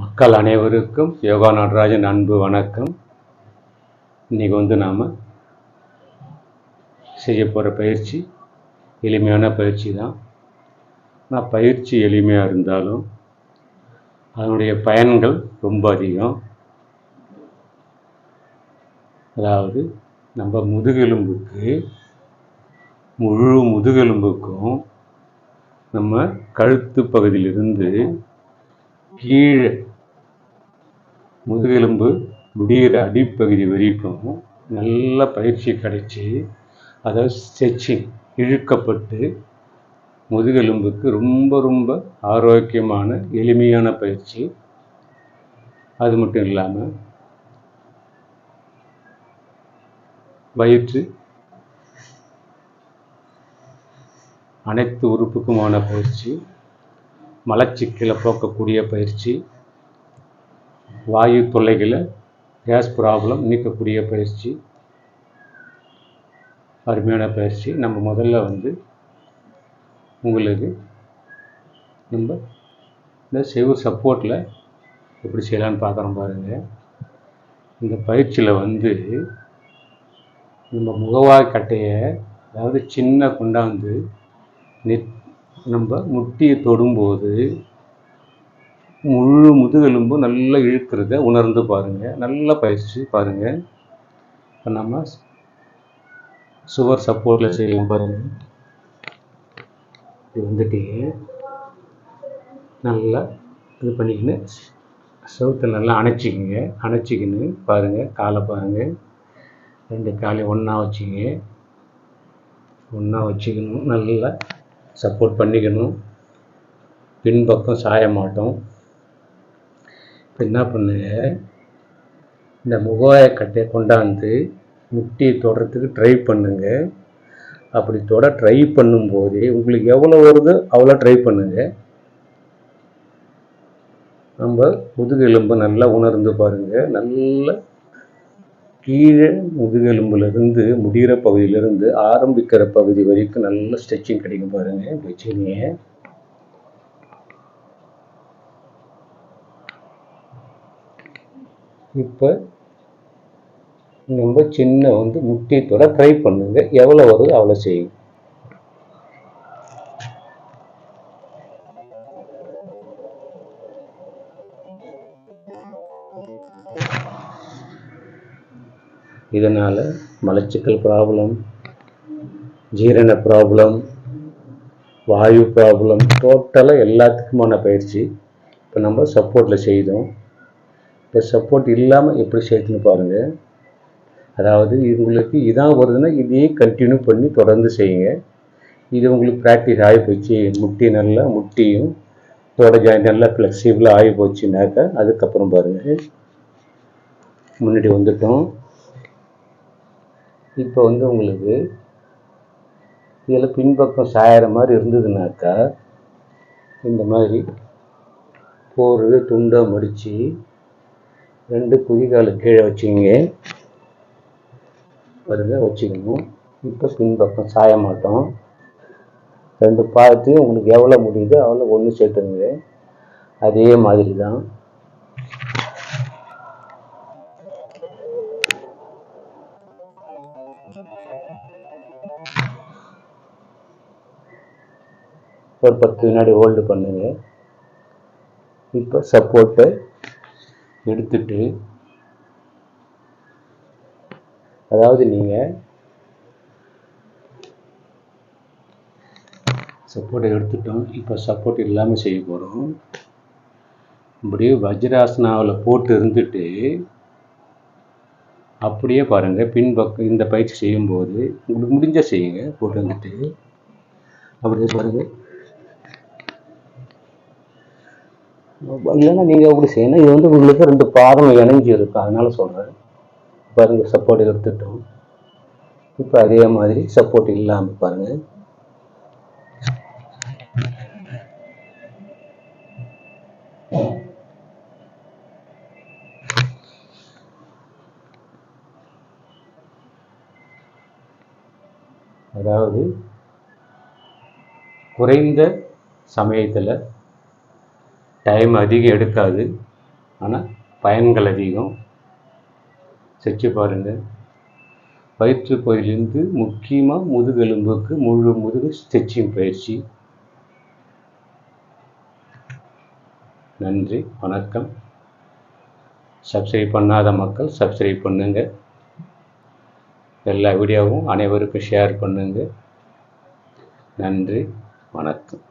மக்கள் அனைவருக்கும் யோகா நடராஜன் அன்பு வணக்கம். இன்றைக்கி வந்து நாம் செய்ய போகிற பயிற்சி எளிமையான பயிற்சி தான். ஆனால் பயிற்சி எளிமையாக இருந்தாலும் அதனுடைய பயன்கள் ரொம்ப அதிகம். அதாவது நம்ம முதுகெலும்புக்கு முழு முதுகெலும்புக்கும் நம்ம கழுத்து பகுதியிலிருந்து கீழே முதுகெலும்பு முடிகிற அடிப்பகுதி வரைக்கும் நல்ல பயிற்சி கிடைச்சி அதாவது ஸ்ட்ரெச்சிங் இழுக்கப்பட்டு முதுகெலும்புக்கு ரொம்ப ரொம்ப ஆரோக்கியமான எளிமையான பயிற்சி. அது மட்டும் இல்லாமல் வயிற்று அனைத்து உறுப்புக்குமான பயிற்சி. மலச்சிக்கலை போக்கக்கூடிய பயிற்சி வாயு தொல்லைகளை கேஸ் ப்ராப்ளம் நீக்கக்கூடிய பயிற்சி அருமையான பயிற்சி. நம்ம முதல்ல வந்து உங்களுக்கு நம்ம இந்த செவு சப்போர்ட்டில் எப்படி செய்யலான்னு பார்க்குறோம் பாருங்கள் இந்த பயிற்சியில் வந்து நம்ம முகவாய் கட்டையை அதாவது சின்ன கொண்டாந்து நெத் நம்ம முட்டியை தொடும்போது முழு முதுகெலும்பும் நல்லா இழுக்கிறத உணர்ந்து பாருங்கள் நல்லா பயிற்சி பாருங்கள் இப்போ நம்ம சுவர் சப்போர்ட்டில் செய்யலாம் பாருங்கள் இது வந்துட்டு நல்லா இது பண்ணிக்கின்னு சவுத்தை நல்லா அணைச்சிக்கிங்க. அணைச்சிக்கின்னு பாருங்கள் காலை பாருங்கள் ரெண்டு காலையும் ஒன்றா வச்சுங்க. ஒன்றா வச்சுக்கணும். நல்லா சப்போர்ட் பண்ணிக்கணும். பின்பக்கம் சாய மாட்டோம். இப்போ என்ன பண்ணுங்க? இந்த முகாயக்கட்டையை கொண்டாந்து முட்டியை தொடுறதுக்கு ட்ரை பண்ணுங்க. அப்படி தொட ட்ரை பண்ணும்போது உங்களுக்கு எவ்வளோ வருதோ அவ்வளோ ட்ரை பண்ணுங்க. நம்ம முதுகெலும்பு நல்லா உணர்ந்து பாருங்க. நல்லா கீழே முதுகெலும்புலேருந்து முடிகிற பகுதியிலேருந்து ஆரம்பிக்கிற பகுதி வரைக்கும் நல்ல ஸ்ட்ரெச்சிங் கிடைக்கும் பாருங்கள் வச்சுக்கிங்க. இப்போ ரொம்ப சின்ன வந்து முட்டியத்தோட ட்ரை பண்ணுங்க. எவ்வளோ வருது அவ்வளோ செய்யுங்க. இதனால் மலச்சிக்கல் ப்ராப்ளம் ஜீரண ப்ராப்ளம் வாயு ப்ராப்ளம் டோட்டலாக எல்லாத்துக்குமான பயிற்சி இப்போ நம்ம சப்போர்ட்டில் செய்தோம். இப்போ சப்போர்ட் இல்லாமல் எப்படி செய்யணும்னு பாருங்கள் அதாவது இது உங்களுக்கு இதான் வருதுன்னா இதையே கண்டினியூ பண்ணி தொடர்ந்து செய்யுங்க. இது உங்களுக்கு ப்ராக்டிஸ் ஆகி போச்சு. முட்டி நல்லா முட்டியும் தோட ஜாயின் நல்லா ஃப்ளெக்சிபிளாக ஆகி போச்சுனாக்கா அதுக்கப்புறம் பாருங்கள் முன்னாடி வந்துட்டோம். இப்போ வந்து உங்களுக்கு இதில் பின்பக்கம் சாயிற மாதிரி இருந்ததுனாக்கா இந்த மாதிரி போர்வை துண்டை மடித்து ரெண்டு குதிகால கீழே வச்சுங்க. பாருங்க வச்சுக்கணும். இப்போ பின்பக்கம் சாய மாட்டோம். ரெண்டு பார்த்து உங்களுக்கு எவ்வளோ முடியுதோ அவ்வளோ ஒன்று சேர்த்துருங்க அதே மாதிரி தான் ஒரு பத்து வினாடி ஹோல்டு பண்ணுங்க. இப்போ சப்போர்ட்டை எடுத்துட்டு அதாவது நீங்கள் சப்போர்ட்டை எடுத்துட்டோம். இப்போ சப்போர்ட் இல்லாமல் செய்ய போகிறோம் இப்படியே வஜ்ராசனாவில் போட்டு இருந்துட்டு அப்படியே பாருங்கள் பின்பக்கம் இந்த பயிற்சி செய்யும்போது உங்களுக்கு முடிஞ்ச செய்யுங்க போட்டு வந்துட்டு அப்படியே பாருங்கள் இல்லைன்னா நீங்கள் எப்படி செய்யணும். இது வந்து உங்களுக்கு ரெண்டு பாதம் இணைஞ்சி இருக்கும் அதனால சொல்கிறேன் பாருங்கள் சப்போர்ட் எடுத்துட்டோம். இப்போ அதே மாதிரி சப்போர்ட் இல்லாமல் பாருங்கள் அதாவது குறைந்த சமயத்தில் டைம் அதிகம் எடுக்காது. ஆனால் பயன்கள் அதிகம். செஞ்சு பாருங்கள் வயிற்று பகுதியிலேருந்து முக்கியமாக முதுகெலும்புக்கு முழு முதுகு ஸ்டெச்சிங் பயிற்சி. நன்றி வணக்கம். சப்ஸ்கிரைப் பண்ணாத மக்கள் சப்ஸ்கிரைப் பண்ணுங்கள் எல்லா வீடியோவும் அனைவருக்கும் ஷேர் பண்ணுங்கள் நன்றி வணக்கம்.